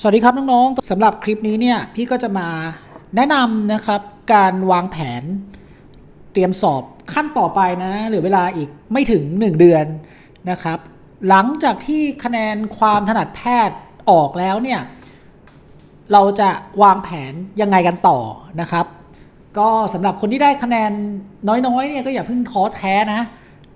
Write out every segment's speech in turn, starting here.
สวัสดีครับน้องๆสำหรับคลิปนี้เนี่ยพี่ก็จะมาแนะนำนะครับการวางแผนเตรียมสอบขั้นต่อไปนะเหลือเวลาอีกไม่ถึง 1 เดือนนะครับ หลังจากที่คะแนนความถนัดแพทย์ออกแล้วเนี่ยเราจะวางแผนยังไงกันต่อนะครับ ก็สำหรับคนที่ได้คะแนนน้อยๆเนี่ยก็อย่าเพิ่งท้อแท้นะ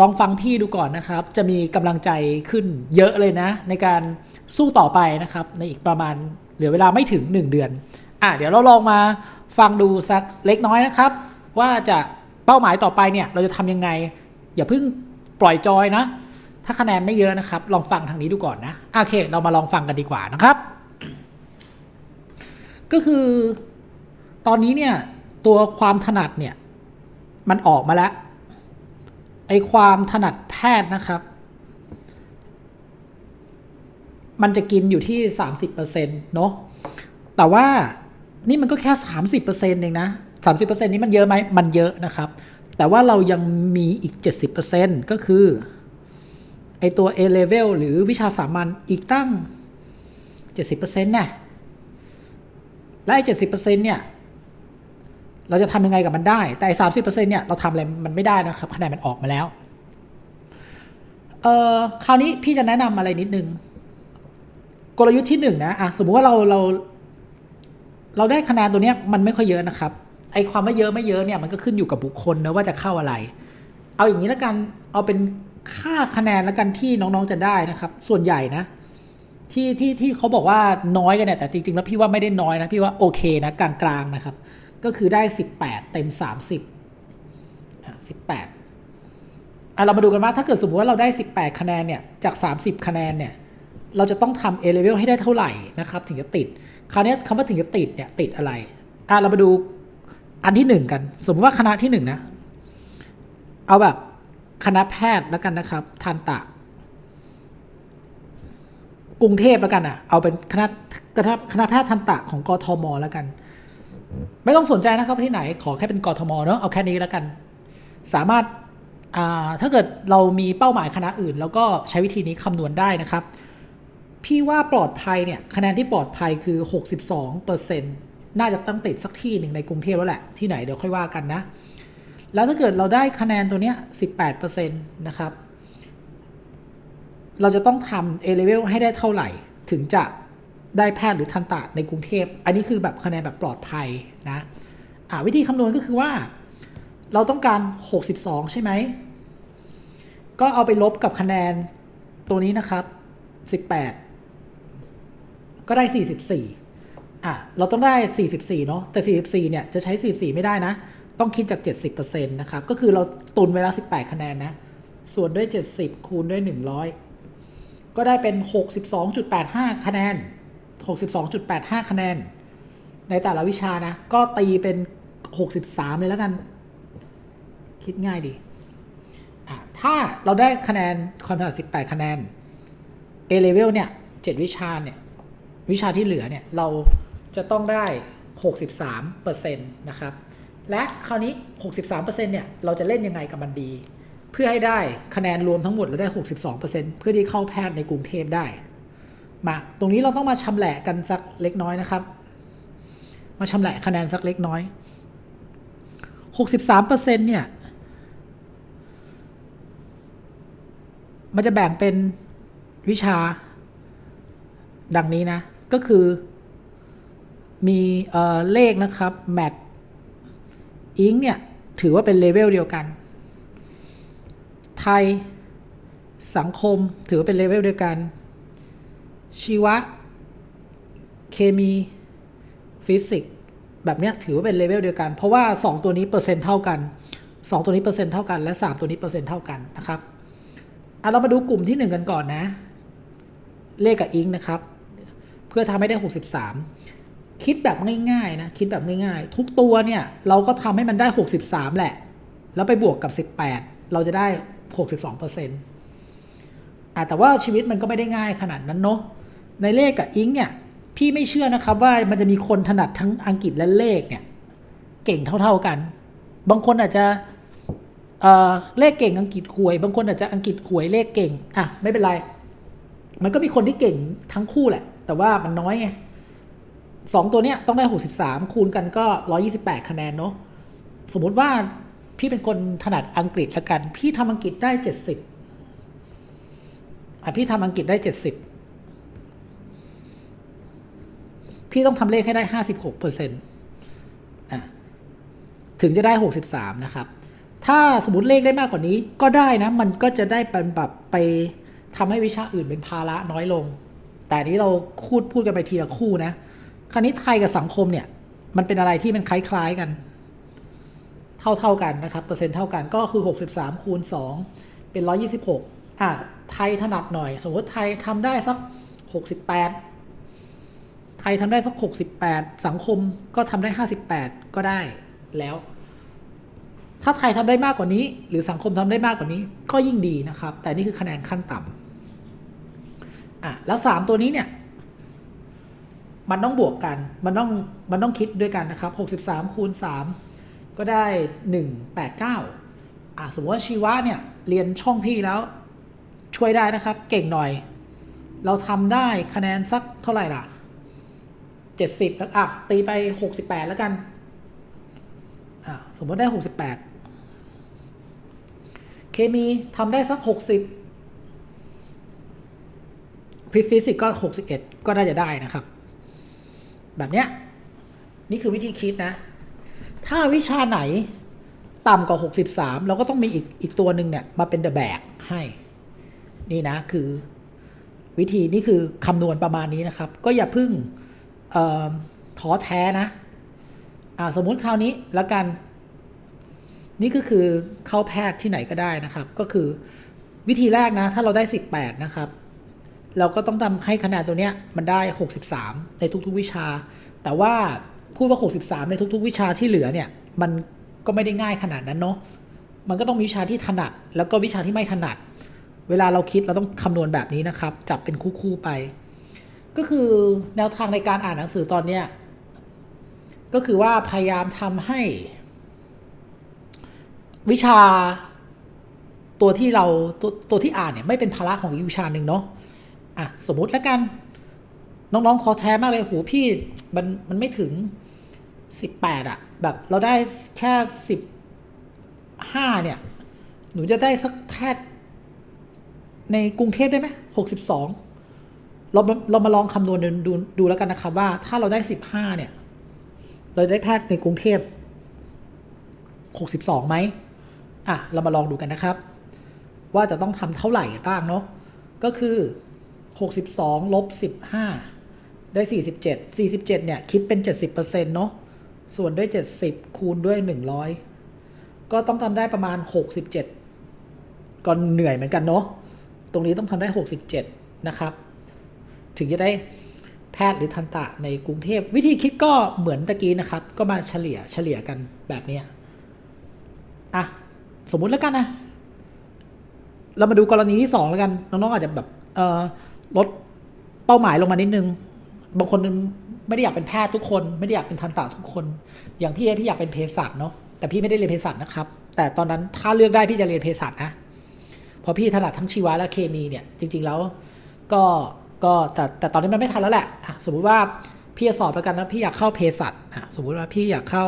ลองฟังพี่ดูก่อนนะครับ จะมีกำลังใจขึ้นเยอะเลยนะ ในการ สู้ต่อไปนะครับ ในอีกประมาณเหลือเวลาไม่ถึง 1 เดือนอะเดี๋ยวเราลองมาฟังดูสักเล็กน้อยนะครับ ว่าจะเป้าหมายต่อไปเนี่ยเราจะทำยังไง อย่าเพิ่งปล่อยจอยนะ ถ้าคะแนนไม่เยอะนะครับ ลองฟังทางนี้ดูก่อนนะโอเค เรามาลองฟังกันดีกว่านะครับ ก็คือตอนนี้เนี่ยตัวความถนัดเนี่ยมันออกมาแล้วไอความถนัดแพทย์นะครับ มันจะกินอยู่ที่ 30%เนาะแต่ว่านี่มันก็แค่ 30%เองนะ 30%นี้มันเยอะไหมมันเยอะนะครับ แต่ว่าเรายังมีอีก 70%ก็คือไอตัว A level หรือวิชาสามัญอีกตั้ง 70%น่ะและไอ้เจ็ดสิบเปอร์เซ็นต์เนี่ยเราจะทำยังไงกับมันได้ แต่สามสิบเปอร์เซ็นต์เนี่ยเราทำอะไรมันไม่ได้นะครับคะแนนมันออกมาแล้ว เอ่อคราวนี้พี่จะแนะนำอะไรนิดนึง กลยุทธ์ที่หนึ่งนะอะสมมุติว่าเราเรา เราได้คะแนนตัวเนี้ยมันไม่ค่อยเยอะนะครับ ไอความว่เยอะไม่เยอะเนี่ยมันก็ขึ้นอยู่กับบุคคลนะว่าจะเข้าอะไร เอาอย่างนี้แล้วกันเอาเป็นค่าคะแนนแล้วกันที่น้องๆจะได้นะครับ ส่วนใหญ่นะที่ที่ที่เขาบอกว่าน้อยกันเนี่ยแต่จริงๆแล้วพี่ว่าไม่ได้น้อยนะพี่ว่าโอเคนะกลางๆนะครับ ก็คือได้ 18 เต็ม 30อะ18อะเรามาดูกันว่าถ้าเกิดสมมติว่าเราได้ 18 คะแนนเนี่ยจาก 30 คะแนนเนี่ย เราจะต้องทำ A level ให้ได้เท่าไหร่นะครับถึงจะติด คราวนี้คำว่าถึงจะติดเนี่ยติดอะไรอะเรามาดูอันที่หนึ่งกัน สมมติว่าคณะที่หนึ่งนะ เอาแบบคณะแพทย์แล้วกันนะครับทันตะ กรุงเทพแล้วกันอะ เอาเป็นคณะคณะแพทย์ทันตะของกทมแล้วกัน ไม่ต้องสนใจนะครับที่ไหนขอแค่เป็นกทมเนาะเอาแค่นี้แล้วกัน สามารถอ่าถ้าเกิดเรามีเป้าหมายคณะอื่น แล้วก็ใช้วิธีนี้คำนวณได้นะครับ พี่ว่าปลอดภัยเนี่ยคะแนนที่ปลอดภัยคือ 62เปอร์เซ็นต์น่าจะตั้งติดสักที่หนึ่งในกรุงเทพแล้วแหละ ที่ไหนเดี๋ยวค่อยว่ากันนะ แล้วถ้าเกิดเราได้คะแนนตัวเนี้ย 18เปอร์เซ็นต์นะครับ เราจะต้องทำ A level ให้ได้เท่าไหร่ ถึงจะได้แพทย์หรือทันตะในกรุงเทพ อันนี้คือแบบคะแนนแบบปลอดภัยนะวิธีคำนวณก็คือว่า เราต้องการ 62 ใช่ไหม ก็เอาไปลบกับคะแนนตัวนี้นะครับ 18 ก็ได้ 44อะเราต้องได้ 44 เนาะแต่ 44 เนี่ยจะใช้ 44 ไม่ได้นะ ต้องคิดจาก 70%นะครับ ก็คือเราตุนไว้แล้ว18 คะแนนนะ ส่วนด้วย 70 คูณด้วย 100 ก็ได้เป็น 62.85 คะแนน 62.85 คะแนน ในแต่ละวิชานะ ก็ตีเป็น 63 เลยแล้วกัน คิดง่ายดีอะถ้าเราได้คะแนนความถนัด18 คะแนน A level เนี่ย 7 วิชาเนี่ย วิชาที่เหลือเนี่ยเราจะต้องได้ 63%นะครับ และคราวนี้ 63%เนี่ยเราจะเล่นยังไงกับมันดี เพื่อให้ได้คะแนนรวมทั้งหมดเราได้ 62%เพื่อที่เข้าแพทย์ในกรุงเทพได้ มาตรงนี้เราต้องมาชำแหละกันสักเล็กน้อยนะครับ มาชำแหละคะแนนสักเล็กน้อย 63%เนี่ยมันจะแบ่งเป็นวิชาดังนี้นะ ก็คือมีเลขนะครับแมทอิงเนี่ย ถือว่าเป็นเลเวลเดียวกัน ไทยสังคมถือว่าเป็นเลเวลเดียวกัน ชีวะ เคมีฟิสิกส์แบบเนี้ยถือว่าเป็นเลเวลเดียวกัน เพราะว่า 2 ตัวนี้เปอร์เซ็นต์เท่ากัน 2 ตัวนี้เปอร์เซ็นต์เท่ากัน และ 3 ตัวนี้เปอร์เซ็นต์เท่ากันนะครับอะเรามาดูกลุ่มที่ 1 กันก่อนนะ เลขกับอิงนะครับ เพื่อทำให้ได้ 63 คิดแบบง่ายๆนะคิดแบบง่ายๆ ทุกตัวเนี่ยเราก็ทำให้มันได้ 63 แหละ แล้วไปบวกกับ 18 เราจะได้ 62เปอร์เซ็นต์แต่ว่าชีวิตมันก็ไม่ได้ง่ายขนาดนั้นเนาะในเลขกับอิงเนี่ยพี่ไม่เชื่อนะครับว่ามันจะมีคนถนัดทั้งอังกฤษและเลขเนี่ยเก่งเท่าๆกัน บางคนอาจจะเเลขเก่งอังกฤษหวย บางคนอาจจะอังกฤษหวยเลขเก่งอะไม่เป็นไร มันก็มีคนที่เก่งทั้งคู่แหละ แต่ว่ามันน้อยไงสองตัวเนี้ยต้องได้หกสิบสามคูณกันก็ร้อยี่สิบแปดคะแนนเนาะสมมติว่าพี่เป็นคนถนัดอังกฤษละกัน พี่ทำอังกฤษได้เจ็ดสิบอะพี่ทำอังกฤษได้เจ็ดสิบพี่ต้องทำเลขให้ได้ห้าสิบหกเปอร์เซ็นต์อะถึงจะได้หกสิบสามนะครับ ถ้าสมมติเลขได้มากกว่านี้ก็ได้นะ มันก็จะได้เป็นแบบไปทำให้วิชาอื่นเป็นภาระน้อยลง แต่นี้เราพูดพูดกันไปทีละคู่นะ คราวนี้ไทยกับสังคมเนี่ย มันเป็นอะไรที่มันคล้ายๆกัน เท่าเท่าๆกันนะครับ เปอร์เซ็นต์เท่ากันก็คือ 63 คูณ 2 เป็น 126อะไทยถนัดหน่อย สมมติไทยทำได้สัก 68 ไทยทำได้สัก 68 สังคมก็ทำได้ 58 ก็ได้แล้วถ้าไทยทำได้มากกว่านี้ หรือสังคมทำได้มากกว่านี้ก็ยิ่งดีนะครับ แต่นี่คือคะแนนขั้นต่ำ อะแล้ว3ตัวนี้เนี่ย มันต้องบวกกัน มันต้องมันต้องคิดด้วยกันนะครับ63คูณ3ก็ได้189อะสมมติว่าชีวะเนี่ย เรียนช่องพี่แล้ว ช่วยได้นะครับ เก่งหน่อย เราทำได้คะแนนสักเท่าไหร่ล่ะ70แล้วอะตีไป68แล้วกันอะสมมติได้68เคมีทำได้สัก60 พิฟิสิกก็ 61 ก็น่าจะได้นะครับ แบบเนี้ยนี่คือวิธีคิดนะ ถ้าวิชาไหนต่ำกว่า 63 เราก็ต้องมีอีกอีกตัวหนึ่งเนี่ยมาเป็น the bag ให้ นี่นะคือวิธีนี่คือคำนวณประมาณนี้นะครับ ก็อย่าพึ่งท้อแท้นะอ่าสมมุติคราวนี้แล้วกัน นี่ก็คือเข้าแพทย์ที่ไหนก็ได้นะครับ ก็คือวิธีแรกนะ ถ้าเราได้ 18 นะครับ เราก็ต้องทำให้คะแนนตัวเนี้ยมันได้ 63 ในทุกๆวิชา แต่ว่าพูดว่า 63 ในทุกๆ วิชาที่เหลือเนี่ยมันก็ไม่ได้ง่ายขนาดนั้นเนาะมันก็ต้องมีวิชาที่ถนัด แล้วก็วิชาที่ไม่ถนัด เวลาเราคิดเราต้องคำนวณแบบนี้นะครับ จับเป็นคู่ๆไป ก็คือแนวทางในการอ่านหนังสือตอนเนี้ยก็คือว่าพยายามทำให้ วิชาตัวที่เราตัวตัวที่อ่านเนี่ยไม่เป็นภาระของอีกวิชาหนึ่งเนาะ อะสมมุติแล้วกัน น้องๆขอแท้มากเลยโหพี่มันมันไม่ถึงสิบแปดอะแบบเราได้แค่สิบห้าเนี่ย หนูจะได้สักแค่ในกรุงเทพได้ไหมหกสิบสองเราเรามาลองคำนวณดูดูดูแล้วกันนะครับว่าถ้าเราได้สิบห้าเนี่ย เราได้แพทย์ในกรุงเทพหกสิบสองไหมอะ เรามาลองดูกันนะครับ ว่าจะต้องทำเท่าไหร่บ้างเนาะก็คือ 62ลบ15 ได้ 47 47เนี่ยคิดเป็น 70%เนาะส่วนด้วย 70 คูณด้วย 100 ก็ต้องทำได้ประมาณ 67 ก็เหนื่อยเหมือนกันเนาะตรงนี้ต้องทำได้ 67 นะครับ ถึงจะได้แพทย์หรือทันตะในกรุงเทพวิธีคิดก็เหมือนตะกี้นะครับ ก็มาเฉลี่ยเฉลี่ยกันแบบนี้อะสมมุติแล้วกันนะ เรามาดูกรณีที่สองแล้วกัน น้องๆอาจจะแบบเอ่อ ลดเป้าหมายลงมานิดนึง บางคนไม่ได้อยากเป็นแพทย์ทุกคน ไม่ได้อยากเป็นทันตะทุกคน อย่างพี่พี่อยากเป็นเภสัชเนาะแต่พี่ไม่ได้เรียนเภสัชนะครับ แต่ตอนนั้นถ้าเลือกได้พี่จะเรียนเภสัชนะเพราะพี่ถนัดทั้งชีวะและเคมีเนี่ยจริง ๆแล้วก็ก็แต่แต่ตอนนี้มันไม่ทันแล้วแหละอะสมมุติว่าพี่จะสอบแล้วกันนะพี่อยากเข้าเภสัชอะสมมุติว่าพี่อยากเข้า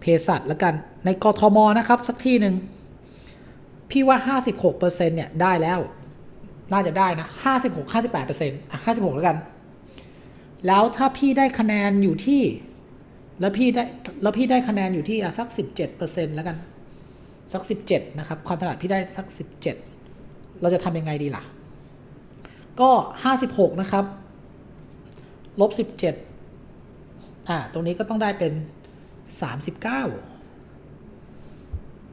เภสัชแล้วกันในกทมนะครับ สักที่หนึ่งพี่ว่า 56%เนี่ยได้แล้ว น่าจะได้นะ56 58%อะ56แล้วกัน แล้วถ้าพี่ได้คะแนนอยู่ที่ แล้วพี่ได้ แล้วพี่ได้คะแนนอยู่ที่อะสัก17%แล้วกัน สัก17นะครับ ความถนัดพี่ได้สัก17เราจะทำยังไงดีล่ะ ก็56นะครับ ลบ17อ่า ตรงนี้ก็ต้องได้เป็น39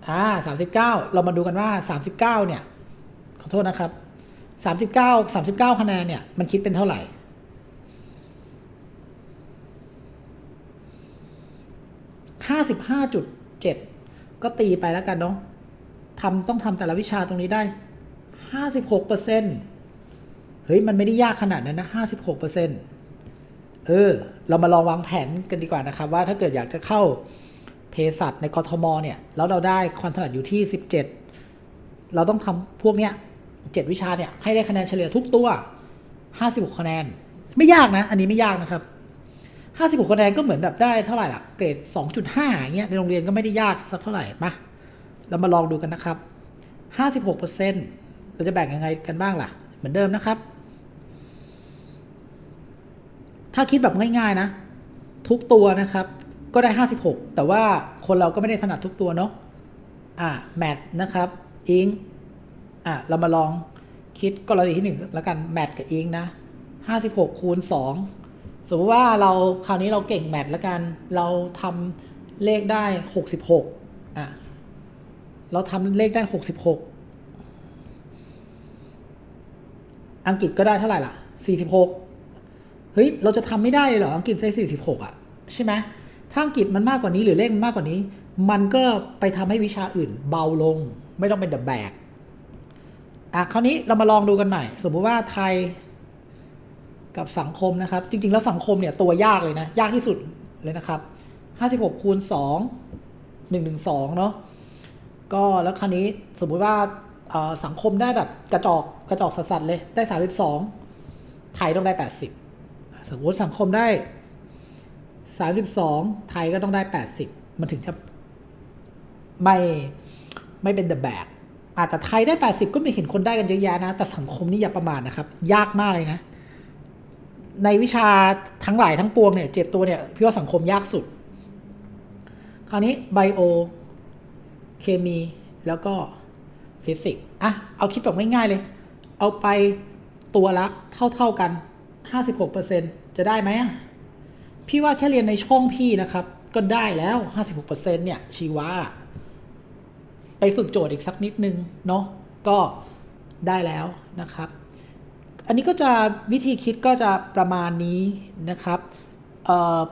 อ่าสามสิบเก้าเรามาดูกันว่าสามสิบเก้าเนี่ย ขอโทษนะครับ สามสิบเก้าสามสิบเก้าคะแนนเนี่ยมันคิดเป็นเท่าไหร่ห้าสิบห้าจุดเจ็ดก็ตีไปแล้วกันเนาะทำต้องทำแต่ละวิชาตรงนี้ได้ห้าสิบหกเปอร์เซ็นเฮ้ย มันไม่ได้ยากขนาดนั้นนะห้าสิบหกเปอร์เซ็นเออ เรามาลองวางแผนกันดีกว่านะครับ ว่าถ้าเกิดอยากจะเข้าเภสัชในกทมเนี่ย แล้วเราได้ความถนัดอยู่ที่ 17 เราต้องทำพวกเนี้ย เจ็ดวิชาเนี่ยให้ได้คะแนนเฉลี่ยทุกตัว 56 คะแนน ไม่ยากนะ อันนี้ไม่ยากนะครับ 56 คะแนนก็เหมือนแบบได้เท่าไหร่ล่ะ เกรด 2.5อย่างเงี้ยในโรงเรียนก็ไม่ได้ยากสักเท่าไหร่มาเรามาลองดูกันนะครับ 56%เราจะแบ่งยังไงกันบ้างล่ะ เหมือนเดิมนะครับ ถ้าคิดแบบง่ายๆนะ ทุกตัวนะครับ ก็ได้ 56 แต่ว่าคนเราก็ไม่ได้ถนัดทุกตัวเนาะอะแมทนะครับอิง อะเรามาลองคิดกรณีที่หนึ่งแล้วกันแมทกับอิงนะ56คูณ2สมมติว่าเราคราวนี้เราเก่งแมทแล้วกัน เราทำเลขได้66อะเราทำเลขได้66อังกฤษก็ได้เท่าไหร่ล่ะ46เฮ้ย เราจะทำไม่ได้เลยเหรอ อังกฤษใช้46อะ ใช่ไหมถ้าอังกฤษมันมากกว่านี้หรือเลขมันมากกว่านี้ มันก็ไปทำให้วิชาอื่นเบาลง ไม่ต้องเป็นเดอะแบก อะคราวนี้เรามาลองดูกันใหม่ สมมติว่าไทยกับสังคมนะครับ จริง ๆ แล้วสังคมเนี่ยตัวยากเลยนะ ยากที่สุดเลยนะครับ 56คูณ2 112เนาะก็แล้วคราวนี้สมมุติว่าสังคมได้แบบกระจอกกระจอกสัสๆเลยได้ 32 ไทยต้องได้ 80 สมมติสังคมได้ 32 ไทยก็ต้องได้ 80 มันถึงจะไม่ไม่เป็น the bag อาแต่ไทยได้ 80 ก็ไม่เห็นคนได้กันเยอะแยะนะ แต่สังคมนี่อย่าประมาทนะครับ ยากมากเลยนะ ในวิชาทั้งหลายทั้งปวงเนี่ยเจ็ดตัวเนี่ยพี่ว่าสังคมยากสุด คราวนี้ไบโอเคมีแล้วก็ฟิสิกส์อะเอาคิดแบบง่ายๆเลย เอาไปตัวละเท่าๆกัน 56%จะได้ไหมพี่ว่าแค่เรียนในช่องพี่นะครับ ก็ได้แล้ว 56%เนี่ยชีวา ไปฝึกโจทย์อีกสักนิดนึงเนาะก็ได้แล้วนะครับ อันนี้ก็จะวิธีคิดก็จะประมาณนี้นะครับ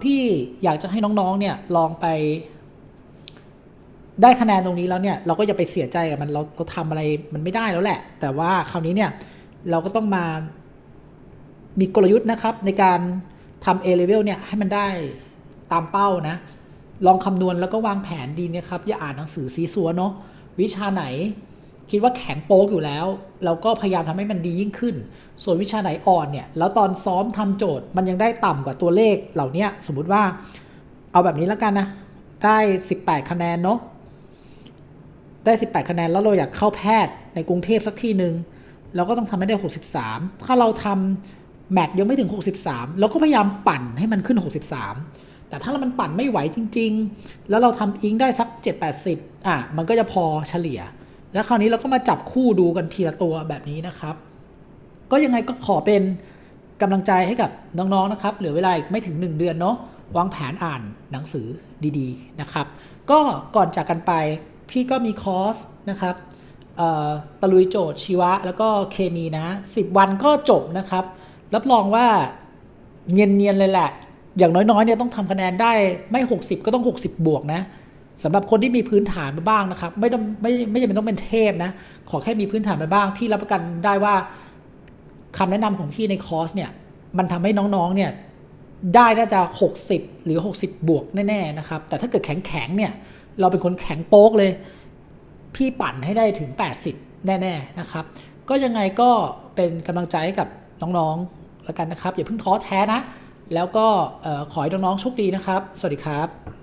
พี่อยากจะให้น้องๆเนี่ยลองไป ได้คะแนนตรงนี้แล้วเนี่ยเราก็อย่าไปเสียใจกับมันเราเราทำอะไรมันไม่ได้แล้วแหละ แต่ว่าคราวนี้เนี่ยเราก็ต้องมามีกลยุทธ์นะครับ ในการทำ A level เนี่ยให้มันได้ตามเป้านะ ลองคำนวณแล้วก็วางแผนดีนะครับ อย่าอ่านหนังสือซีซัวเนาะ วิชาไหนคิดว่าแข็งโป๊กอยู่แล้ว เราก็พยายามทำให้มันดียิ่งขึ้น ส่วนวิชาไหนอ่อนเนี่ย แล้วตอนซ้อมทำโจทย์มันยังได้ต่ำกว่าตัวเลขเหล่านี้สมมุติว่าเอาแบบนี้แล้วกันนะ ได้ 18 คะแนนเนาะได้ 18 คะแนนแล้วเราอยากเข้าแพทย์ในกรุงเทพสักที่หนึ่งเราก็ต้องทำให้ได้ 63 ถ้าเราทำแมทยังไม่ถึง 63 เราก็พยายามปั่นให้มันขึ้น 63 แต่ถ้าเรามันปั่นไม่ไหวจริง ๆ แล้วเราทำอิงได้สัก 7-80อะมันก็จะพอเฉลี่ย แล้วคราวนี้เราก็มาจับคู่ดูกันทีละตัวแบบนี้นะครับ ก็ยังไงก็ขอเป็นกำลังใจให้กับน้องๆนะครับเหลือเวลาอีกไม่ถึง 1 เดือนเนาะวางแผนอ่านหนังสือดีๆนะครับ ก็ก่อนจากกันไปพี่ก็มีคอร์สนะครับตะลุยโจทย์ชีวะแล้วก็เคมีนะ 10 วันก็จบนะครับ รับรองว่าเนียนๆเลยแหละ อย่างน้อยๆเนี่ยต้องทำคะแนนได้ไม่ 60 ก็ต้อง 60 บวกนะสำหรับคนที่มีพื้นฐานมาบ้างนะครับ ไม่ต้องไม่ไม่จำเป็นต้องเป็นเทพนะ ขอแค่มีพื้นฐานมาบ้าง พี่รับประกันได้ว่าคำแนะนำของพี่ในคอร์สเนี่ยมันทำให้น้องๆเนี่ยได้น่าจะ 60 หรือ 60 บวกแน่ๆนะครับ แต่ถ้าเกิดแข็งๆเนี่ยเราเป็นคนแข็งโป๊กเลย พี่ปั่นให้ได้ถึง 80 แน่ๆนะครับ ก็ยังไงก็เป็นกำลังใจให้กับน้องๆแล้วกันนะครับ อย่าเพิ่งท้อแท้นะ แล้วก็ขอให้น้องๆโชคดีนะครับ สวัสดีครับ